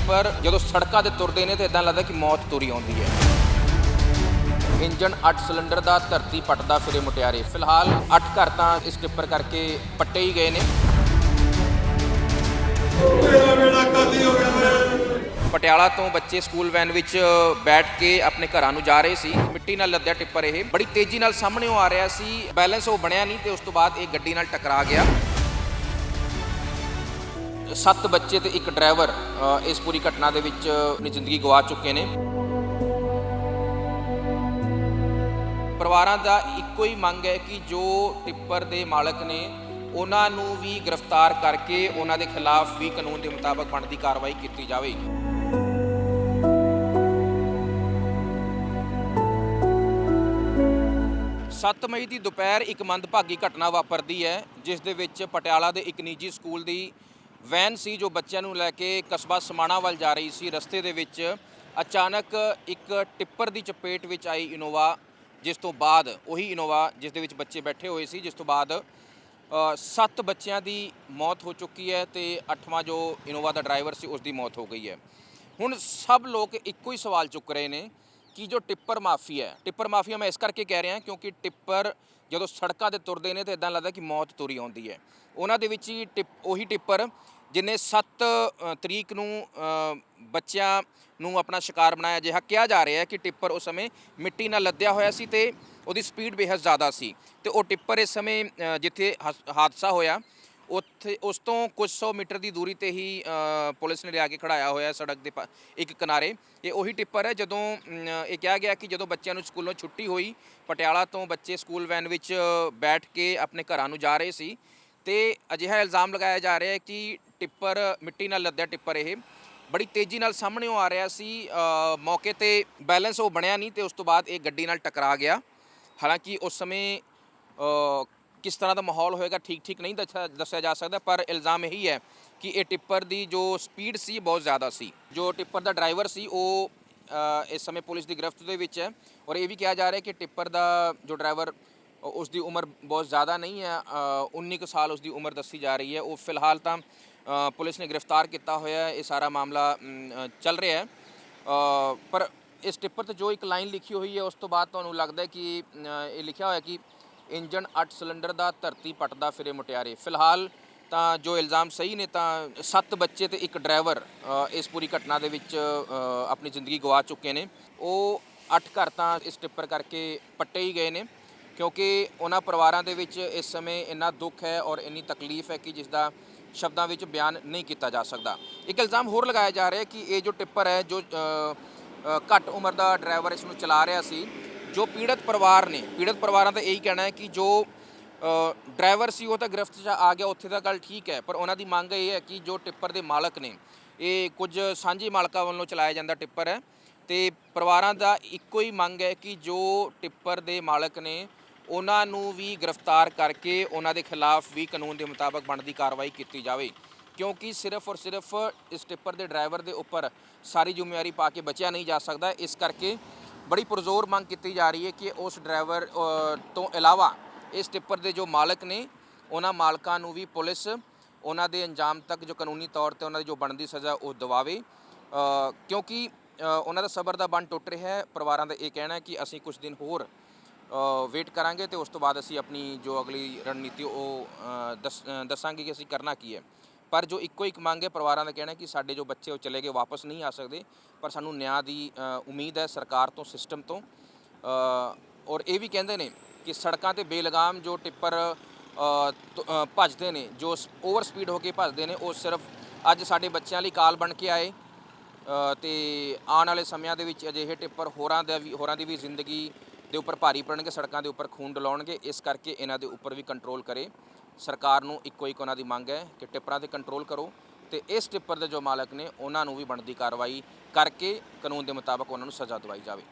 Tipper ਜਦੋਂ ਸੜਕਾਂ ਤੇ ਤੁਰਦੇ ਨੇ ਤੇ ਇਦਾਂ ਲੱਗਦਾ ਕਿ ਮੌਤ ਤੁਰੀ ਆਉਂਦੀ ਹੈ। ਇੰਜਨ 8 ਸਿਲੰਡਰ ਦਾ ਧਰਤੀ ਪਟਦਾ ਫਿਰੇ ਮੁਟਿਆਰੇ। ਫਿਲਹਾਲ 8 ਘਰ ਤਾਂ ਇਸ ਟਿੱਪਰ ਕਰਕੇ ਪੱਟੇ ਹੀ ਗਏ ਨੇ। ਪਟਿਆਲਾ ਤੋਂ ਬੱਚੇ ਸਕੂਲ ਵੈਨ ਵਿੱਚ ਬੈਠ ਕੇ ਆਪਣੇ ਘਰਾਂ ਨੂੰ ਜਾ ਰਹੇ ਸੀ। ਮਿੱਟੀ ਨਾਲ ਲੱਦਿਆ ਟਿੱਪਰ ਇਹ। ਬੜੀ ਤੇਜ਼ੀ ਨਾਲ ਸਾਹਮਣੇ ਆ ਰਿਹਾ ਸੀ। ਬੈਲੈਂਸ ਉਹ ਬਣਿਆ ਨਹੀਂ ਤੇ ਉਸ ਤੋਂ ਬਾਅਦ ਇਹ ਗੱਡੀ ਨਾਲ ਟਕਰਾ ਗਿਆ। ਸੱਤ ਬੱਚੇ ਤੇ ਇੱਕ ਡਰਾਈਵਰ ਇਸ ਪੂਰੀ ਘਟਨਾ ਦੇ ਵਿੱਚ ਆਪਣੀ ਜ਼ਿੰਦਗੀ ਗਵਾ ਚੁੱਕੇ ਨੇ। ਪਰਿਵਾਰਾਂ ਦਾ ਇੱਕੋ ਹੀ ਮੰਗ ਹੈ ਕਿ ਜੋ ਟਿੱਪਰ ਦੇ ਮਾਲਕ ਨੇ, ਉਹਨਾਂ ਨੂੰ ਵੀ ਗ੍ਰਿਫਤਾਰ ਕਰਕੇ ਉਹਨਾਂ ਦੇ ਖਿਲਾਫ ਵੀ ਕਾਨੂੰਨ ਦੇ ਮੁਤਾਬਕ ਬਣਦੀ ਕਾਰਵਾਈ ਕੀਤੀ ਜਾਵੇ ਸੱਤ ਮਈ ਦੀ ਦੁਪਹਿਰ ਇੱਕ ਮੰਦਭਾਗੀ ਘਟਨਾ ਵਾਪਰਦੀ ਹੈ, ਜਿਸ ਦੇ ਵਿੱਚ ਪਟਿਆਲਾ ਦੇ ਇੱਕ ਨਿੱਜੀ ਸਕੂਲ ਦੀ ਵੈਨ ਸੀ ਜੋ ਬੱਚਿਆਂ ਨੂੰ ਲੈ ਕੇ ਕਸਬਾ ਸਮਾਣਾ ਵੱਲ ਜਾ ਰਹੀ ਸੀ, ਰਸਤੇ ਦੇ ਵਿੱਚ ਅਚਾਨਕ ਇੱਕ ਟਿੱਪਰ ਦੀ ਚਪੇਟ ਵਿੱਚ ਆਈ ਇਨੋਵਾ, ਜਿਸ ਤੋਂ ਬਾਅਦ ਉਹੀ ਇਨੋਵਾ ਜਿਸ ਦੇ ਵਿੱਚ ਬੱਚੇ ਬੈਠੇ ਹੋਏ ਸੀ, ਜਿਸ ਤੋਂ ਬਾਅਦ ਸੱਤ ਬੱਚਿਆਂ ਦੀ ਮੌਤ ਹੋ ਚੁੱਕੀ ਹੈ ਤੇ ਅੱਠਵਾਂ ਜੋ ਇਨੋਵਾ ਦਾ ਡਰਾਈਵਰ ਸੀ, ਉਸ ਦੀ ਮੌਤ ਹੋ ਗਈ ਹੈ। ਹੁਣ ਸਭ ਲੋਕ ਇੱਕੋ ਹੀ ਸਵਾਲ ਚੁੱਕ ਰਹੇ ਨੇ ਕਿ ਜੋ ਟਿੱਪਰ ਮਾਫੀਆ ਹੈ, ਟਿੱਪਰ ਮਾਫੀਆ ਮੈਂ ਇਸ ਕਰਕੇ ਕਹਿ ਰਿਹਾ ਕਿਉਂਕਿ ਟਿੱਪਰ ਜਦੋਂ ਸੜਕਾਂ ਤੇ ਤੁਰਦੇ ਨੇ ਤੇ ਇਦਾਂ ਲੱਗਦਾ ਕਿ ਮੌਤ ਤੁਰੀ ਆਉਂਦੀ ਹੈ। ਉਹਨਾਂ ਦੇ ਵਿੱਚ ਹੀ ਟਿਪ, ਉਹੀ ਟਿੱਪਰ ਜਿਨੇ 7 ਤਰੀਕ ਨੂੰ ਬੱਚਿਆਂ ਨੂੰ ਆਪਣਾ ਸ਼ਿਕਾਰ ਬਣਾਇਆ ਜਿਹਾ ਕਿਹਾ ਜਾ ਰਿਹਾ ਹੈ ਕਿ ਟਿੱਪਰ ਉਸ ਸਮੇਂ ਮਿੱਟੀ ਨਾਲ ਲੱਦਿਆ ਹੋਇਆ ਸੀ ਤੇ ਉਹਦੀ ਸਪੀਡ ਬੇਹੱਦ ਜ਼ਿਆਦਾ ਸੀ। ਤੇ ਉਹ ਟਿੱਪਰ ਇਸ ਸਮੇਂ ਜਿੱਥੇ ਹਾਸ- ਹਾਦਸਾ ਹੋਇਆ ਉੱਥੇ ਉਸ ਤੋਂ ਕੁਝ ਸੌ ਮੀਟਰ ਦੀ ਦੂਰੀ ਤੇ ਹੀ ਪੁਲਿਸ ਨੇ ਲਿਆ ਕੇ ਖੜਾਇਆ ਹੋਇਆ ਸੜਕ ਦੇ ਪਾ- ਇੱਕ ਕਿਨਾਰੇ। ਇਹ ਉਹੀ ਟਿੱਪਰ ਹੈ ਜਦੋਂ ਇਹ ਕਿਹਾ ਗਿਆ ਕਿ ਜਦੋਂ ਬੱਚਿਆਂ ਨੂੰ ਸਕੂਲੋਂ ਛੁੱਟੀ ਹੋਈ, ਪਟਿਆਲਾ ਤੋਂ ਬੱਚੇ ਸਕੂਲ ਵੈਨ ਵਿੱਚ ਬੈਠ ਕੇ ਆਪਣੇ ਘਰਾਂ ਨੂੰ ਜਾ ਰਹੇ ਸੀ। ਤੇ ਅਜਿਹਾ ਇਲਜ਼ਾਮ ਲਗਾਇਆ ਜਾ ਰਿਹਾ ਹੈ ਕਿ ਟਿੱਪਰ ਮਿੱਟੀ ਨਾਲ ਲੱਦਿਆ ਟਿੱਪਰ ਇਹ। ਬੜੀ ਤੇਜ਼ੀ ਨਾਲ ਸਾਹਮਣੇ ਆ ਰਿਹਾ ਸੀ ਮੌਕੇ ਤੇ ਬੈਲੈਂਸ ਉਹ ਬਣਿਆ ਨਹੀਂ ਤੇ ਉਸ ਤੋਂ ਬਾਅਦ ਇਹ ਗੱਡੀ ਨਾਲ ਟਕਰਾ ਗਿਆ। ਹਾਲਾਂਕਿ ਉਸ ਸਮੇਂ ਕਿਸ ਤਰ੍ਹਾਂ ਦਾ ਮਾਹੌਲ ਹੋਏਗਾ ਠੀਕ ਠੀਕ ਨਹੀਂ ਦੱਸਿਆ ਦੱਸਿਆ ਜਾ ਸਕਦਾ ਪਰ ਇਲਜ਼ਾਮ ਇਹੀ ਹੈ ਕਿ ਇਹ ਟਿੱਪਰ ਦੀ ਜੋ ਸਪੀਡ ਸੀ ਬਹੁਤ ਜ਼ਿਆਦਾ ਸੀ। ਜੋ ਟਿੱਪਰ ਦਾ ਡਰਾਈਵਰ ਸੀ ਉਹ ਇਸ ਸਮੇਂ ਪੁਲਿਸ ਦੀ ਗ੍ਰਿਫਤ ਦੇ ਵਿੱਚ ਹੈ ਔਰ ਇਹ ਵੀ ਕਿਹਾ ਜਾ ਰਿਹਾ ਕਿ ਟਿੱਪਰ ਦਾ ਜੋ ਡਰਾਈਵਰ ਉਸ ਦੀ ਉਮਰ ਬਹੁਤ ਜ਼ਿਆਦਾ ਨਹੀਂ ਹੈ ਅ, 19 ਕੁ ਸਾਲ ਉਸ ਦੀ ਉਮਰ ਦੱਸੀ ਜਾ ਰਹੀ ਹੈ। ਉਹ ਫਿਲਹਾਲ ਤਾਂ ਪੁਲਿਸ ਨੇ ਗ੍ਰਿਫਤਾਰ ਕੀਤਾ ਹੋਇਆ ਹੈ ਇਹ ਸਾਰਾ ਮਾਮਲਾ ਚੱਲ ਰਿਹਾ ਹੈ। ਪਰ ਇਸ ਟਿੱਪਰ ਤੇ ਜੋ ਇੱਕ ਲਾਈਨ ਲਿਖੀ ਹੋਈ ਹੈ ਉਸ ਤੋਂ ਬਾਅਦ ਤੁਹਾਨੂੰ ਲੱਗਦਾ ਹੈ ਕਿ ਇਹ ਲਿਖਿਆ ਹੋਇਆ ਕਿ ਇੰਜਨ 8 ਸਿਲੰਡਰ ਦਾ ਧਰਤੀ ਪਟਦਾ ਫਿਰੇ ਮੁਟਿਆਰੇ। ਫਿਲਹਾਲ ਤਾਂ ਜੋ ਇਲਜ਼ਾਮ ਸਹੀ ਨੇ ਤਾਂ ਸੱਤ ਬੱਚੇ ਤੇ ਇੱਕ ਡਰਾਈਵਰ ਇਸ ਪੂਰੀ ਘਟਨਾ ਦੇ ਵਿੱਚ ਆਪਣੀ ਜ਼ਿੰਦਗੀ ਗਵਾ ਚੁੱਕੇ ਨੇ। ਉਹ ਅੱਠ ਘਰ ਤਾਂ ਇਸ ਟਿੱਪਰ ਕਰਕੇ ਪੱਟੇ ਹੀ ਗਏ ਨੇ, ਕਿਉਂਕਿ ਉਹਨਾਂ ਪਰਿਵਾਰਾਂ ਦੇ ਵਿੱਚ ਇਸ ਸਮੇਂ ਇੰਨਾ ਦੁੱਖ ਹੈ ਔਰ ਇੰਨੀ ਤਕਲੀਫ ਹੈ ਕਿ ਜਿਸ ਦਾ ਸ਼ਬਦਾਂ ਵਿੱਚ ਬਿਆਨ ਨਹੀਂ ਕੀਤਾ ਜਾ ਸਕਦਾ। ਇੱਕ ਇਲਜ਼ਾਮ ਹੋਰ ਲਗਾਇਆ ਜਾ ਰਿਹਾ ਕਿ ਇਹ ਜੋ ਟਿੱਪਰ ਹੈ ਜੋ ਘੱਟ ਉਮਰ ਦਾ ਡਰਾਈਵਰ ਇਸ ਨੂੰ ਚਲਾ ਰਿਹਾ ਸੀ ਜੋ ਪੀੜਤ ਪਰਿਵਾਰ ਨੇ, ਪੀੜਤ ਪਰਿਵਾਰਾਂ ਦਾ ਇਹੀ ਕਹਿਣਾ ਹੈ ਕਿ ਜੋ ਡਰਾਈਵਰ ਸੀ ਉਹ ਤਾਂ ਗ੍ਰਿਫਤ 'ਚ ਆ ਗਿਆ, ਉੱਥੇ ਤਾਂ ਗੱਲ ਠੀਕ ਹੈ, ਪਰ ਉਹਨਾਂ ਦੀ ਮੰਗ ਇਹ ਹੈ ਕਿ ਜੋ ਟਿੱਪਰ ਦੇ ਮਾਲਕ ਨੇ, ਇਹ ਕੁਝ ਸਾਂਝੀ ਮਾਲਕਾਂ ਵੱਲੋਂ ਚਲਾਇਆ ਜਾਂਦਾ ਟਿੱਪਰ ਹੈ, ਤੇ ਪਰਿਵਾਰਾਂ ਦਾ ਇੱਕੋ ਹੀ ਮੰਗ ਹੈ ਕਿ ਜੋ ਟਿੱਪਰ ਦੇ ਮਾਲਕ ਨੇ, ਉਹਨਾਂ ਨੂੰ ਵੀ ਗ੍ਰਿਫਤਾਰ ਕਰਕੇ ਉਹਨਾਂ ਦੇ ਖਿਲਾਫ ਵੀ ਕਾਨੂੰਨ ਦੇ ਮੁਤਾਬਕ ਬਣਦੀ ਕਾਰਵਾਈ ਕੀਤੀ ਜਾਵੇ, ਕਿਉਂਕਿ ਸਿਰਫ ਔਰ ਸਿਰਫ ਇਸ ਟਿੱਪਰ ਦੇ ਡਰਾਈਵਰ ਦੇ ਉੱਪਰ ਸਾਰੀ ਜ਼ਿੰਮੇਵਾਰੀ ਪਾ ਕੇ ਬਚਿਆ ਨਹੀਂ ਜਾ ਸਕਦਾ, ਇਸ ਕਰਕੇ ਬੜੀ ਪੁਰਜ਼ੋਰ ਮੰਗ ਕੀਤੀ ਜਾ ਰਹੀ ਹੈ ਕਿ ਉਸ ਡਰਾਈਵਰ ਤੋਂ ਇਲਾਵਾ ਇਸ ਟਿੱਪਰ ਦੇ ਜੋ ਮਾਲਕ ਨੇ, ਉਹਨਾਂ ਮਾਲਕਾਂ ਨੂੰ ਵੀ ਪੁਲਿਸ ਉਹਨਾਂ ਦੇ ਅੰਜਾਮ ਤੱਕ ਜੋ ਕਾਨੂੰਨੀ ਤੌਰ ਤੇ ਉਹਨਾਂ ਦੀ ਜੋ ਬਣਦੀ ਸਜ਼ਾ ਉਹ ਦਿਵਾਵੇ। ਕਿਉਂਕਿ ਉਹਨਾਂ ਦਾ ਸਬਰ ਦਾ ਬੰਨ ਟੁੱਟ ਰਿਹਾ ਹੈ। ਪਰਿਵਾਰਾਂ ਦਾ ਇਹ ਕਹਿਣਾ ਹੈ ਕਿ ਅਸੀਂ ਕੁਝ ਦਿਨ ਹੋਰ ਵੇਟ ਕਰਾਂਗੇ ਤੇ ਉਸ ਤੋਂ ਬਾਅਦ ਅਸੀਂ ਆਪਣੀ ਜੋ ਅਗਲੀ ਰਣਨੀਤੀ ਉਹ ਦੱਸ- ਦੱਸਾਂਗੇ ਕਿ ਅਸੀਂ ਕਰਨਾ ਕੀ ਹੈ। ਪਰ ਜੋ ਇੱਕੋ ਇੱਕ ਮੰਗ ਹੈ ਪਰਿਵਾਰਾਂ ਦਾ ਕਹਿਣਾ ਕਿ ਸਾਡੇ ਜੋ ਬੱਚੇ ਉਹ ਚਲੇ ਗਏ ਵਾਪਸ ਨਹੀਂ ਆ ਸਕਦੇ। ਪਰ ਸਾਨੂੰ ਨਿਆਂ ਦੀ ਉਮੀਦ ਹੈ ਸਰਕਾਰ ਤੋਂ ਸਿਸਟਮ ਤੋਂ। ਔਰ ਇਹ ਵੀ ਕਹਿੰਦੇ ਨੇ ਕਿ ਸੜਕਾਂ ਤੇ ਬੇਲਗਾਮ ਜੋ ਟਿੱਪਰ ਭੱਜਦੇ ਨੇ ਜੋ ਓਵਰ ਸਪੀਡ ਹੋ ਕੇ ਭੱਜਦੇ ਨੇ ਉਹ ਸਿਰਫ ਅੱਜ ਸਾਡੇ ਬੱਚਿਆਂ ਲਈ ਕਾਲ ਬਣ ਕੇ ਆਏ। ਅ, ਤੇ ਆਉਣ ਵਾਲੇ ਸਮਿਆਂ ਦੇ ਵਿੱਚ ਅਜਿਹੇ ਟਿੱਪਰ ਹੋਰਾਂ ਦਾ ਵੀ ਹੋਰਾਂ ਦੀ ਵੀ ਜ਼ਿੰਦਗੀ ਦੇ ਉੱਪਰ ਭਾਰੀ ਪੜਨਗੇ ਸੜਕਾਂ ਦੇ ਉੱਪਰ ਖੂਨ ਡਲਾਉਣਗੇ। ਇਸ ਕਰਕੇ ਇਹਨਾਂ ਦੇ ਉੱਪਰ ਵੀ ਕੰਟਰੋਲ ਕਰੇ। ਸਰਕਾਰ ਨੂੰ ਇੱਕੋ ਇੱਕ ਉਹਨਾਂ ਦੀ ਮੰਗ ਹੈ ਕਿ ਟਿੱਪਰਾਂ ਤੇ ਕੰਟਰੋਲ ਕਰੋ ਤੇ ਇਸ ਟਿੱਪਰ ਦੇ ਜੋ ਮਾਲਕ ਨੇ ਉਹਨਾਂ ਨੂੰ ਵੀ ਬਣਦੀ ਕਾਰਵਾਈ ਕਰਕੇ ਕਾਨੂੰਨ ਦੇ ਮੁਤਾਬਕ ਉਹਨਾਂ ਨੂੰ ਸਜ਼ਾ ਦਵਾਈ ਜਾਵੇ।